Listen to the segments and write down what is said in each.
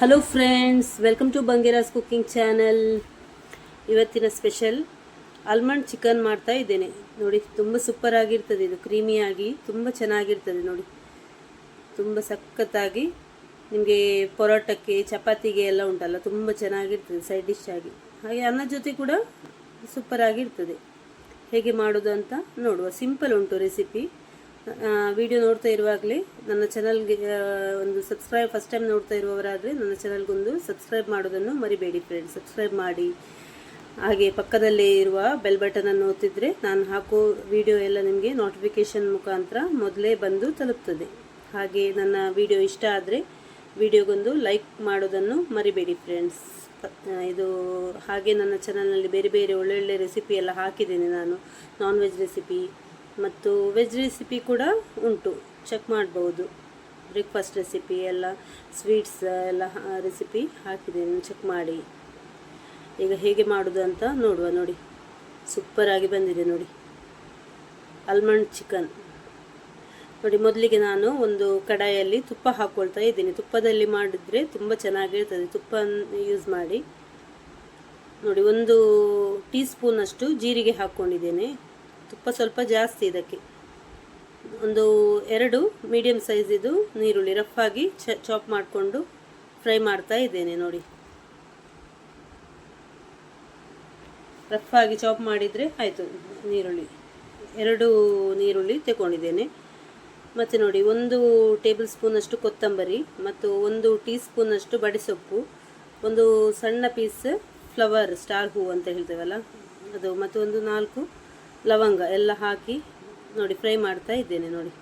Hello friends welcome to Bangeras cooking channel ಇವತ್ತಿನ special almond chicken ಮಾಡ್ತಾ ಇದ್ದೇನೆ. ನೋಡಿ, ತುಂಬ ಸೂಪರ್ ಆಗಿರ್ತದೆ. ಇದು ಕ್ರೀಮಿಯಾಗಿ ತುಂಬ ಚೆನ್ನಾಗಿರ್ತದೆ ನೋಡಿ. ತುಂಬ ಸಖತ್ತಾಗಿ ನಿಮಗೆ ಪರೋಟಕ್ಕೆ, ಚಪಾತಿಗೆ ಎಲ್ಲ ಉಂಟಲ್ಲ, ತುಂಬ ಚೆನ್ನಾಗಿರ್ತದೆ ಸೈಡ್ ಡಿಶ್ ಆಗಿ. ಹಾಗೆ ಅನ್ನ ಜೊತೆ ಕೂಡ ಸೂಪರ್ ಆಗಿರ್ತದೆ. ಹೇಗೆ ಮಾಡೋದು ಅಂತ ನೋಡುವ. ಸಿಂಪಲ್ ಉಂಟು ರೆಸಿಪಿ ವಿಡಿಯೋ ನೋಡ್ತಾ ಇರುವಾಗಲೇ ನನ್ನ ಚಾನಲ್ಗೆ ಒಂದು ಸಬ್ಸ್ಕ್ರೈಬ್ ಫಸ್ಟ್ ಟೈಮ್ ನೋಡ್ತಾ ಇರುವವರಾದರೆ ನನ್ನ ಚಾನಲ್ಗೊಂದು ಸಬ್ಸ್ಕ್ರೈಬ್ ಮಾಡೋದನ್ನು ಮರಿಬೇಡಿ ಫ್ರೆಂಡ್ಸ್ ಸಬ್ಸ್ಕ್ರೈಬ್ ಮಾಡಿ. ಹಾಗೆ ಪಕ್ಕದಲ್ಲೇ ಇರುವ ಬೆಲ್ ಬಟನನ್ನು ಒತ್ತಿದ್ರೆ ನಾನು ಹಾಕೋ ವಿಡಿಯೋ ಎಲ್ಲ ನಿಮಗೆ ನೋಟಿಫಿಕೇಷನ್ ಮುಖಾಂತರ ಮೊದಲೇ ಬಂದು ತಲುಪ್ತದೆ. ಹಾಗೆ ನನ್ನ ವಿಡಿಯೋ ಇಷ್ಟ ಆದರೆ ವಿಡಿಯೋಗೊಂದು ಲೈಕ್ ಮಾಡೋದನ್ನು ಮರಿಬೇಡಿ ಫ್ರೆಂಡ್ಸ್ ಇದು ಹಾಗೆ ನನ್ನ ಚಾನಲ್ನಲ್ಲಿ ಬೇರೆ ಬೇರೆ ಒಳ್ಳೊಳ್ಳೆ ರೆಸಿಪಿ ಎಲ್ಲ ಹಾಕಿದ್ದೇನೆ ನಾನು. ನಾನ್ ವೆಜ್ ರೆಸಿಪಿ ಮತ್ತು ವೆಜ್ ರೆಸಿಪಿ ಕೂಡ ಉಂಟು. ಚೆಕ್ ಮಾಡ್ಬೋದು. ಬ್ರೇಕ್ಫಾಸ್ಟ್ ರೆಸಿಪಿ ಎಲ್ಲ ಸ್ವೀಟ್ಸ್ ಎಲ್ಲ ರೆಸಿಪಿ ಹಾಕಿದ್ದೇನೆ ಚೆಕ್ ಮಾಡಿ. ಈಗ ಹೇಗೆ ಮಾಡೋದು ಅಂತ ನೋಡುವ, ನೋಡಿ. ಸೂಪರಾಗಿ ಬಂದಿದೆ, ನೋಡಿ. ಆಲ್ಮಂಡ್ ಚಿಕನ್ ನೋಡಿ, ಮೊದಲಿಗೆ ನಾನು ಒಂದು ಕಡಾಯಲ್ಲಿ ತುಪ್ಪ ಹಾಕ್ಕೊಳ್ತಾ ಇದ್ದೀನಿ. ತುಪ್ಪದಲ್ಲಿ ಮಾಡಿದರೆ ತುಂಬ ಚೆನ್ನಾಗಿರ್ತದೆ. ತುಪ್ಪ ಯೂಸ್ ಮಾಡಿ. ನೋಡಿ, ಒಂದು ಟೀ ಸ್ಪೂನಷ್ಟು ಜೀರಿಗೆ ಹಾಕ್ಕೊಂಡಿದ್ದೇನೆ ತುಪ್ಪ ಸ್ವಲ್ಪ ಜಾಸ್ತಿ ಇದಕ್ಕೆ. ಒಂದು ಎರಡು ಮೀಡಿಯಮ್ ಸೈಜಿದು ನೀರುಳ್ಳಿ. ರಫ್ಫಾಗಿ ಚ ಚಾಪ್ ಮಾಡಿಕೊಂಡು ಫ್ರೈ ಮಾಡ್ತಾ ಇದ್ದೇನೆ ನೋಡಿ. ರಫ್ಫಾಗಿ ಚಾಪ್ ಮಾಡಿದರೆ ಆಯಿತು ನೀರುಳ್ಳಿ. ಎರಡು ನೀರುಳ್ಳಿ ತಗೊಂಡಿದ್ದೇನೆ. ಮತ್ತು ನೋಡಿ, ಒಂದು ಟೇಬಲ್ ಸ್ಪೂನಷ್ಟು ಕೊತ್ತಂಬರಿ ಮತ್ತು ಒಂದು ಟೀ ಸ್ಪೂನಷ್ಟು ಬಡಿಸೊಪ್ಪು, ಒಂದು ಸಣ್ಣ ಪೀಸ್ ಫ್ಲವರ್ ಸ್ಟಾರ್ ಹೂ ಅಂತ ಹೇಳ್ತೇವಲ್ಲ, ಅದು ಮತ್ತು ಒಂದು ನಾಲ್ಕು ಲವಂಗ ಎಲ್ಲ ಹಾಕಿ ನೋಡಿ ಫ್ರೈ ಮಾಡ್ತಾ ಇದ್ದೇನೆ ನೋಡಿ.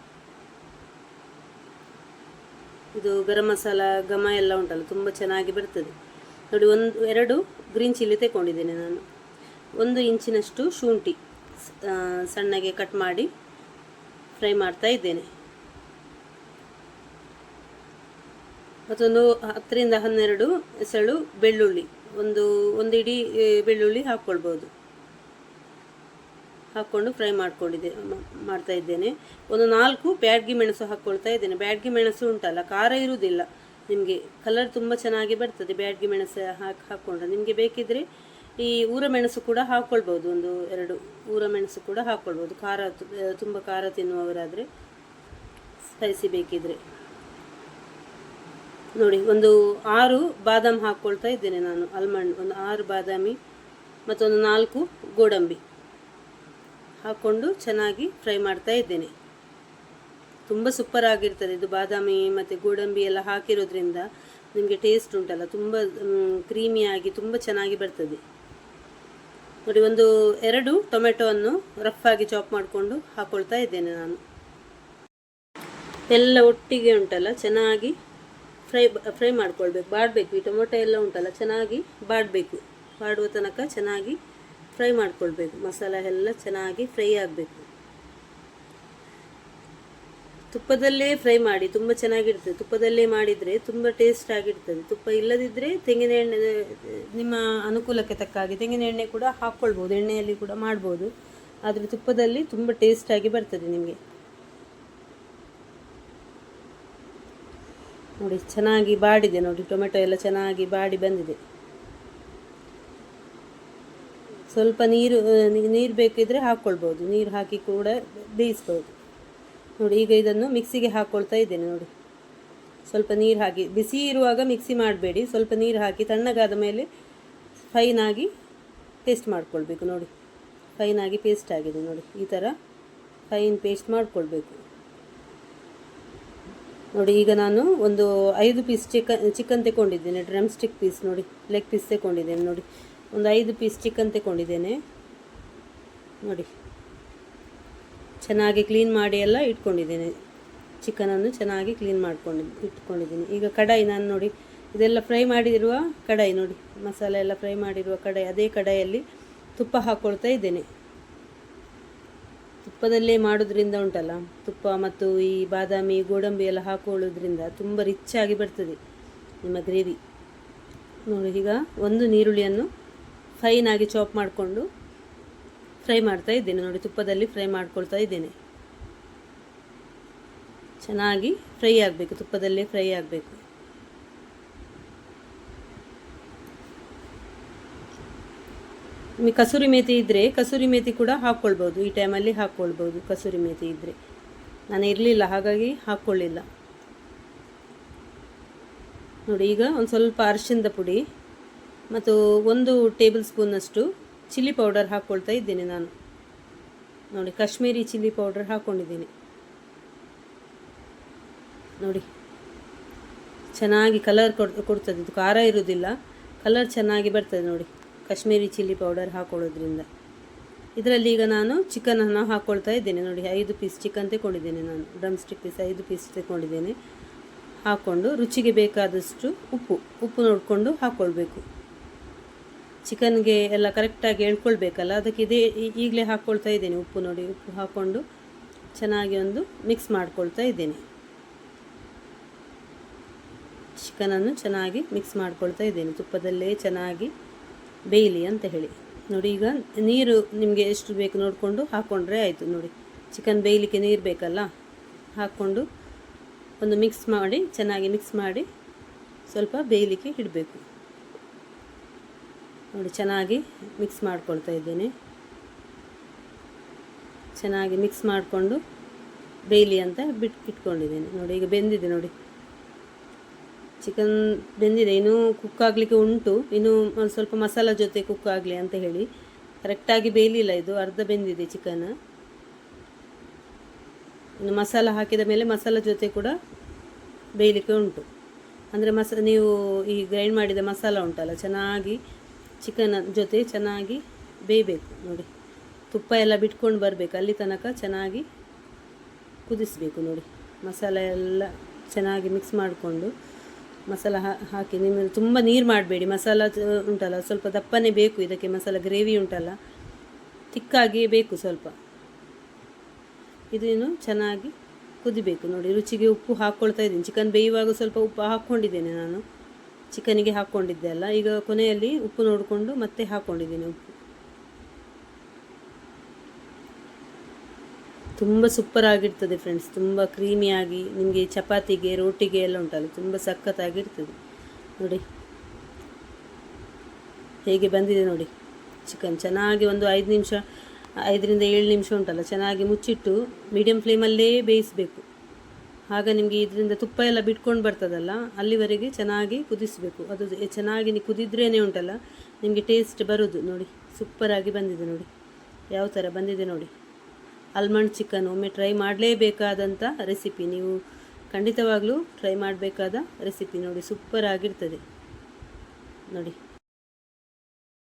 ಇದು ಗರಂ ಮಸಾಲ, ಘಮ ಎಲ್ಲ ಉಂಟಲ್ಲ, ತುಂಬ ಚೆನ್ನಾಗಿ ಬರ್ತದೆ. ನೋಡಿ ಒಂದು, ಎರಡು ಗ್ರೀನ್ ಚಿಲ್ಲಿ ತಗೊಂಡಿದ್ದೇನೆ ನಾನು. ಒಂದು ಇಂಚಿನಷ್ಟು ಶುಂಠಿ ಸಣ್ಣಗೆ ಕಟ್ ಮಾಡಿ ಫ್ರೈ ಮಾಡ್ತಾ ಇದ್ದೇನೆ. ಮತ್ತೊಂದು ಹತ್ತರಿಂದ ಹನ್ನೆರಡು ಎಸಳು ಬೆಳ್ಳುಳ್ಳಿ, ಒಂದು ಒಂದು ಇಡೀ ಬೆಳ್ಳುಳ್ಳಿ ಹಾಕ್ಕೊಳ್ಬೋದು. ಹಾಕ್ಕೊಂಡು ಫ್ರೈ ಮಾಡ್ಕೊಂಡಿದ್ದೆ ಮಾಡ್ತಾ ಇದ್ದೇನೆ. ಒಂದು ನಾಲ್ಕು ಬ್ಯಾಡ್ಗಿ ಮೆಣಸು ಹಾಕ್ಕೊಳ್ತಾ ಇದ್ದೇನೆ. ಬ್ಯಾಡ್ಗಿ ಮೆಣಸು ಉಂಟಲ್ಲ, ಖಾರ ಇರುವುದಿಲ್ಲ. ನಿಮಗೆ ಕಲರ್ ತುಂಬ ಚೆನ್ನಾಗಿ ಬರ್ತದೆ ಬ್ಯಾಡ್ಗಿ ಮೆಣಸು ಹಾಕಿ, ಹಾಕ್ಕೊಂಡ್ರೆ. ನಿಮಗೆ ಬೇಕಿದ್ದರೆ ಈ ಊರ ಮೆಣಸು ಕೂಡ ಹಾಕ್ಕೊಳ್ಬೋದು ಒಂದು ಎರಡು ಊರ ಮೆಣಸು ಕೂಡ ಹಾಕ್ಕೊಳ್ಬೋದು ಖಾರ ತುಂಬ ಖಾರ ತಿನ್ನುವವರಾದರೆ ಸ್ಪೈಸಿ ಬೇಕಿದ್ರೆ. ನೋಡಿ, ಒಂದು ಆರು ಬಾದಾಮಿ ಹಾಕ್ಕೊಳ್ತಾ ಇದ್ದೇನೆ ನಾನು ಆಲ್ಮಂಡ್ ಒಂದು ಆರು ಬಾದಾಮಿ ಮತ್ತೊಂದು ನಾಲ್ಕು ಗೋಡಂಬಿ. ಹಾಕ್ಕೊಂಡು ಚೆನ್ನಾಗಿ ಫ್ರೈ ಮಾಡ್ತಾ ಇದ್ದೇನೆ. ತುಂಬ ಸೂಪರ್ ಆಗಿರ್ತದೆ. ಇದು ಬಾದಾಮಿ ಮತ್ತು ಗೋಡಂಬಿ ಎಲ್ಲ ಹಾಕಿರೋದ್ರಿಂದ ನಿಮಗೆ ಟೇಸ್ಟ್ ಉಂಟಲ್ಲ, ತುಂಬ ಕ್ರೀಮಿಯಾಗಿ ತುಂಬ ಚೆನ್ನಾಗಿ ಬರ್ತದೆ. ನೋಡಿ, ಒಂದು ಎರಡು ಟೊಮೆಟೊವನ್ನು ಆಗಿ ಚಾಪ್ ಮಾಡಿಕೊಂಡು ಹಾಕ್ಕೊಳ್ತಾ ಇದ್ದೇನೆ ನಾನು. ಎಲ್ಲ ಒಟ್ಟಿಗೆ ಉಂಟಲ್ಲ, ಚೆನ್ನಾಗಿ ಫ್ರೈ ಫ್ರೈ ಮಾಡ್ಕೊಳ್ಬೇಕು, ಬಾಡಬೇಕು. ಈ ಟೊಮೊಟೊ ಎಲ್ಲ ಉಂಟಲ್ಲ, ಚೆನ್ನಾಗಿ ಬಾಡಬೇಕು. ಬಾಡುವ ತನಕ ಚೆನ್ನಾಗಿ ಫ್ರೈ ಮಾಡ್ಕೊಳ್ಬೇಕು. ಮಸಾಲ ಎಲ್ಲ ಚೆನ್ನಾಗಿ ಫ್ರೈ ಆಗಬೇಕು. ತುಪ್ಪದಲ್ಲೇ ಫ್ರೈ ಮಾಡಿ, ತುಂಬ ಚೆನ್ನಾಗಿರ್ತದೆ ತುಪ್ಪದಲ್ಲೇ ಮಾಡಿದರೆ ತುಂಬ ಟೇಸ್ಟ್ ಆಗಿರ್ತದೆ. ತುಪ್ಪ ಇಲ್ಲದಿದ್ದರೆ ತೆಂಗಿನ ಎಣ್ಣೆ, ನಿಮ್ಮ ಅನುಕೂಲಕ್ಕೆ ತಕ್ಕ ಹಾಗೆ ತೆಂಗಿನ ಎಣ್ಣೆ ಕೂಡ ಹಾಕ್ಕೊಳ್ಬೋದು. ಎಣ್ಣೆಯಲ್ಲಿ ಕೂಡ ಮಾಡ್ಬೋದು. ಆದರೆ ತುಪ್ಪದಲ್ಲಿ ತುಂಬ ಟೇಸ್ಟಾಗಿ ಬರ್ತದೆ ನಿಮಗೆ. ನೋಡಿ, ಚೆನ್ನಾಗಿ ಬಾಡಿದೆ. ನೋಡಿ, ಟೊಮೆಟೊ ಎಲ್ಲ ಚೆನ್ನಾಗಿ ಬಾಡಿ ಬಂದಿದೆ. ಸ್ವಲ್ಪ ನೀರು ನೀರು ಬೇಕಿದ್ರೆ ಹಾಕ್ಕೊಳ್ಬೋದು. ನೀರು ಹಾಕಿ ಕೂಡ ಬೇಯಿಸ್ಬೋದು. ನೋಡಿ, ಈಗ ಇದನ್ನು ಮಿಕ್ಸಿಗೆ ಹಾಕ್ಕೊಳ್ತಾ ಇದ್ದೇನೆ ನೋಡಿ. ಸ್ವಲ್ಪ ನೀರು ಹಾಕಿ, ಬಿಸಿ ಇರುವಾಗ ಮಿಕ್ಸಿ ಮಾಡಬೇಡಿ. ಸ್ವಲ್ಪ ನೀರು ಹಾಕಿ ತಣ್ಣಗಾದ ಮೇಲೆ ಫೈನಾಗಿ ಪೇಸ್ಟ್ ಮಾಡ್ಕೊಳ್ಬೇಕು ನೋಡಿ. ಫೈನಾಗಿ ಪೇಸ್ಟ್ ಆಗಿದೆ ನೋಡಿ. ಈ ಥರ ಫೈನ್ ಪೇಸ್ಟ್ ಮಾಡಿಕೊಳ್ಬೇಕು. ನೋಡಿ, ಈಗ ನಾನು ಒಂದು ಐದು ಪೀಸ್ ಚಿಕನ್ ಚಿಕನ್ ತಗೊಂಡಿದ್ದೇನೆ ಡ್ರಮ್ ಸ್ಟಿಕ್ ಪೀಸ್ ನೋಡಿ ಲೆಗ್ ಪೀಸ್ ತಗೊಂಡಿದ್ದೇನೆ ನೋಡಿ. ಒಂದು ಐದು ಪೀಸ್ ಚಿಕನ್ ತಗೊಂಡಿದ್ದೇನೆ. ನೋಡಿ. ಚೆನ್ನಾಗಿ ಕ್ಲೀನ್ ಮಾಡಿ ಎಲ್ಲ ಇಟ್ಕೊಂಡಿದ್ದೇನೆ. ಚಿಕನನ್ನು ಚೆನ್ನಾಗಿ ಕ್ಲೀನ್ ಮಾಡ್ಕೊಂಡು ಇಟ್ಕೊಂಡಿದ್ದೀನಿ. ಈಗ ಕಡಾಯಿ ನಾನು ನೋಡಿ, ಇದೆಲ್ಲ ಫ್ರೈ ಮಾಡಿರುವ ಕಡಾಯಿ ನೋಡಿ. ಮಸಾಲೆ ಎಲ್ಲ ಫ್ರೈ ಮಾಡಿರುವ ಕಡಾಯಿ, ಅದೇ ಕಡಾಯಲ್ಲಿ ತುಪ್ಪ ಹಾಕ್ಕೊಳ್ತಾ ಇದ್ದೇನೆ. ತುಪ್ಪದಲ್ಲೇ ಮಾಡೋದ್ರಿಂದ ಉಂಟಲ್ಲ, ತುಪ್ಪ ಮತ್ತು ಈ ಬಾದಾಮಿ, ಗೋಡಂಬಿ ಎಲ್ಲ ಹಾಕೊಳ್ಳೋದ್ರಿಂದ ತುಂಬ ರಿಚ್ ಆಗಿ ಬರ್ತದೆ ನಿಮ್ಮ ಗ್ರೇವಿ. ನೋಡಿ, ಈಗ ಒಂದು ನೀರುಳ್ಳಿಯನ್ನು ಫೈನಾಗಿ ಚಾಪ್ ಮಾಡಿಕೊಂಡು ಫ್ರೈ ಮಾಡ್ತಾ ಇದ್ದೇನೆ. ನೋಡಿ, ತುಪ್ಪದಲ್ಲಿ ಫ್ರೈ ಮಾಡ್ಕೊಳ್ತಾ ಇದ್ದೇನೆ. ಚೆನ್ನಾಗಿ ಫ್ರೈ ಆಗಬೇಕು, ತುಪ್ಪದಲ್ಲೇ ಫ್ರೈ ಆಗಬೇಕು. ನಿಮಗೆ ಕಸೂರಿ ಮೇತಿ ಇದ್ದರೆ ಕಸೂರಿ ಮೇಥಿ ಕೂಡ ಹಾಕ್ಕೊಳ್ಬೋದು. ಈ ಟೈಮಲ್ಲಿ ಹಾಕ್ಕೊಳ್ಬೋದು ಕಸೂರಿ ಮೇತಿ ಇದ್ದರೆ ನಾನು ಇರಲಿಲ್ಲ, ಹಾಗಾಗಿ ಹಾಕ್ಕೊಳ್ಳಿಲ್ಲ. ನೋಡಿ, ಈಗ ಒಂದು ಸ್ವಲ್ಪ ಅರಿಶಿನದ ಪುಡಿ. ಮತ್ತು ಒಂದು ಟೇಬಲ್ ಸ್ಪೂನಷ್ಟು ಚಿಲ್ಲಿ ಪೌಡರ್ ಹಾಕ್ಕೊಳ್ತಾ ಇದ್ದೇನೆ ನಾನು. ನೋಡಿ, ಕಾಶ್ಮೀರಿ ಚಿಲ್ಲಿ ಪೌಡರ್ ಹಾಕ್ಕೊಂಡಿದ್ದೀನಿ. ನೋಡಿ, ಚೆನ್ನಾಗಿ ಕಲರ್ ಕೊಡ್, ಕೊಡ್ತದೆ. ಇದು ಖಾರ ಇರೋದಿಲ್ಲ ಕಲರ್ ಚೆನ್ನಾಗಿ ಬರ್ತದೆ ನೋಡಿ, ಕಾಶ್ಮೀರಿ ಚಿಲ್ಲಿ ಪೌಡರ್ ಹಾಕ್ಕೊಳ್ಳೋದ್ರಿಂದ. ಇದರಲ್ಲಿ ಈಗ ನಾನು ಚಿಕನನ್ನು ಹಾಕ್ಕೊಳ್ತಾ ಇದ್ದೇನೆ. ನೋಡಿ, ಐದು ಪೀಸ್ ಚಿಕನ್ ತಗೊಂಡಿದ್ದೇನೆ ನಾನು. ಡ್ರಮ್ ಸ್ಟಿಕ್ ಪೀಸ್ ಐದು ಪೀಸ್ ತಗೊಂಡಿದ್ದೇನೆ ಹಾಕ್ಕೊಂಡು ರುಚಿಗೆ ಬೇಕಾದಷ್ಟು ಉಪ್ಪು ಉಪ್ಪು ನೋಡಿಕೊಂಡು ಹಾಕ್ಕೊಳ್ಬೇಕು. ಚಿಕನ್ಗೆ ಎಲ್ಲ ಕರೆಕ್ಟಾಗಿ ಎಳ್ಕೊಳ್ಬೇಕಲ್ಲ ಅದಕ್ಕೆ ಇದೇ ಈಗಲೇ ಹಾಕ್ಕೊಳ್ತಾ ಇದ್ದೇನೆ ಉಪ್ಪು ನೋಡಿ, ಉಪ್ಪು ಹಾಕ್ಕೊಂಡು ಚೆನ್ನಾಗಿ ಒಂದು ಮಿಕ್ಸ್ ಮಾಡ್ಕೊಳ್ತಾ ಇದ್ದೇನೆ. ಚಿಕನನ್ನು ಚೆನ್ನಾಗಿ ಮಿಕ್ಸ್ ಮಾಡ್ಕೊಳ್ತಾ ಇದ್ದೇನೆ, ತುಪ್ಪದಲ್ಲೇ ಚೆನ್ನಾಗಿ ಬೇಯಲಿ ಅಂತ ಹೇಳಿ. ನೋಡಿ, ಈಗ ನೀರು ನಿಮಗೆ ಎಷ್ಟು ಬೇಕು ನೋಡಿಕೊಂಡು ಹಾಕ್ಕೊಂಡ್ರೆ ಆಯಿತು ನೋಡಿ. ಚಿಕನ್ ಬೇಯಲಿಕ್ಕೆ ನೀರು ಬೇಕಲ್ಲ, ಹಾಕ್ಕೊಂಡು ಒಂದು ಮಿಕ್ಸ್ ಮಾಡಿ, ಚೆನ್ನಾಗಿ ಮಿಕ್ಸ್ ಮಾಡಿ ಸ್ವಲ್ಪ ಬೇಯಲಿಕ್ಕೆ ಇಡಬೇಕು. ನೋಡಿ, ಚೆನ್ನಾಗಿ ಮಿಕ್ಸ್ ಮಾಡ್ಕೊಳ್ತಾ ಇದ್ದೇನೆ. ಚೆನ್ನಾಗಿ ಮಿಕ್ಸ್ ಮಾಡಿಕೊಂಡು ಬೇಯಲಿ ಅಂತ ಬಿಟ್ಟು ಇಟ್ಕೊಂಡಿದ್ದೇನೆ. ನೋಡಿ, ಈಗ ಬೆಂದಿದೆ ನೋಡಿ. ಚಿಕನ್ ಬೆಂದಿದೆ. ಇನ್ನೂ ಕುಕ್ ಆಗಲಿಕ್ಕೆ ಉಂಟು. ಇನ್ನೂ ಒಂದು ಸ್ವಲ್ಪ ಮಸಾಲ ಜೊತೆ ಕುಕ್ ಆಗಲಿ ಅಂತ ಹೇಳಿ. ಕರೆಕ್ಟಾಗಿ ಬೇಯಲಿಲ್ಲ ಇದು. ಅರ್ಧ ಬೆಂದಿದೆ ಚಿಕನ್ ಇನ್ನು ಮಸಾಲ ಹಾಕಿದ ಮೇಲೆ ಮಸಾಲ ಜೊತೆ ಕೂಡ ಬೇಯಲಿಕ್ಕೆ ಉಂಟು. ಅಂದರೆ ಮಸ, ನೀವು ಈ ಗ್ರೈಂಡ್ ಮಾಡಿದ ಮಸಾಲ ಉಂಟಲ್ಲ, ಚೆನ್ನಾಗಿ ಚಿಕನ್ ಜೊತೆ ಚೆನ್ನಾಗಿ ಬೇಯಬೇಕು, ನೋಡಿ. ತುಪ್ಪ ಎಲ್ಲ ಬಿಟ್ಕೊಂಡು ಬರಬೇಕು, ಅಲ್ಲಿ ತನಕ ಚೆನ್ನಾಗಿ ಕುದಿಸಬೇಕು, ನೋಡಿ. ಮಸಾಲೆ ಎಲ್ಲ ಚೆನ್ನಾಗಿ ಮಿಕ್ಸ್ ಮಾಡಿಕೊಂಡು ಮಸಾಲ ಹಾಕಿ, ನಿಮ್ಮ ತುಂಬ ನೀರು ಮಾಡಬೇಡಿ. ಮಸಾಲ ಉಂಟಲ್ಲ, ಸ್ವಲ್ಪ ದಪ್ಪನೇ ಬೇಕು, ಇದಕ್ಕೆ ಮಸಾಲ ಗ್ರೇವಿ ಉಂಟಲ್ಲ. ತಿಕ್ಕಾಗಿ ಬೇಕು ಸ್ವಲ್ಪ. ಇದೇನು ಚೆನ್ನಾಗಿ ಕುದಿಬೇಕು, ನೋಡಿ. ರುಚಿಗೆ ಉಪ್ಪು ಹಾಕ್ಕೊಳ್ತಾ ಇದ್ದೀನಿ. ಚಿಕನ್ ಬೇಯುವಾಗ ಸ್ವಲ್ಪ ಉಪ್ಪು ಹಾಕ್ಕೊಂಡಿದ್ದೇನೆ ನಾನು. ಚಿಕನಿಗೆ ಹಾಕ್ಕೊಂಡಿದ್ದೆ ಅಲ್ಲ, ಈಗ ಕೊನೆಯಲ್ಲಿ ಉಪ್ಪು ನೋಡಿಕೊಂಡು ಮತ್ತೆ ಹಾಕ್ಕೊಂಡಿದ್ದೀನಿ ಉಪ್ಪು. ತುಂಬ ಸೂಪರ್ ಆಗಿರ್ತದೆ ಫ್ರೆಂಡ್ಸ್ ತುಂಬ ಕ್ರೀಮಿಯಾಗಿ ನಿಮಗೆ ಚಪಾತಿಗೆ, ರೋಟಿಗೆ ಎಲ್ಲ ಉಂಟಲ್ಲ, ತುಂಬ ಸಖತ್ತಾಗಿರ್ತದೆ ನೋಡಿ, ಹೇಗೆ ಬಂದಿದೆ ನೋಡಿ ಚಿಕನ್ ಚೆನ್ನಾಗಿ ಒಂದು ಐದು ನಿಮಿಷ, ಐದರಿಂದ ಏಳು ನಿಮಿಷ ಉಂಟಲ್ಲ, ಚೆನ್ನಾಗಿ ಮುಚ್ಚಿಟ್ಟು ಮೀಡಿಯಮ್ ಫ್ಲೇಮಲ್ಲೇ ಬೇಯಿಸಬೇಕು. ಆಗ ನಿಮಗೆ ಇದರಿಂದ ತುಪ್ಪ ಎಲ್ಲ ಬಿಟ್ಕೊಂಡು ಬರ್ತದಲ್ಲ, ಅಲ್ಲಿವರೆಗೆ ಚೆನ್ನಾಗಿ ಕುದಿಸಬೇಕು. ಅದು ಚೆನ್ನಾಗಿ ನೀವು ಕುದಿದ್ರೇ ಉಂಟಲ್ಲ, ನಿಮಗೆ ಟೇಸ್ಟ್ ಬರೋದು ನೋಡಿ. ಸೂಪರಾಗಿ ಬಂದಿದೆ ನೋಡಿ. ಯಾವ ಥರ ಬಂದಿದೆ ನೋಡಿ. ಆಲ್ಮಂಡ್ ಚಿಕನ್ ಒಮ್ಮೆ ಟ್ರೈ ಮಾಡಲೇಬೇಕಾದಂಥ ರೆಸಿಪಿ ನೀವು ಖಂಡಿತವಾಗಲೂ ಟ್ರೈ ಮಾಡಬೇಕಾದ ರೆಸಿಪಿ ನೋಡಿ. ಸೂಪರ್ ಆಗಿರ್ತದೆ. ನೋಡಿ.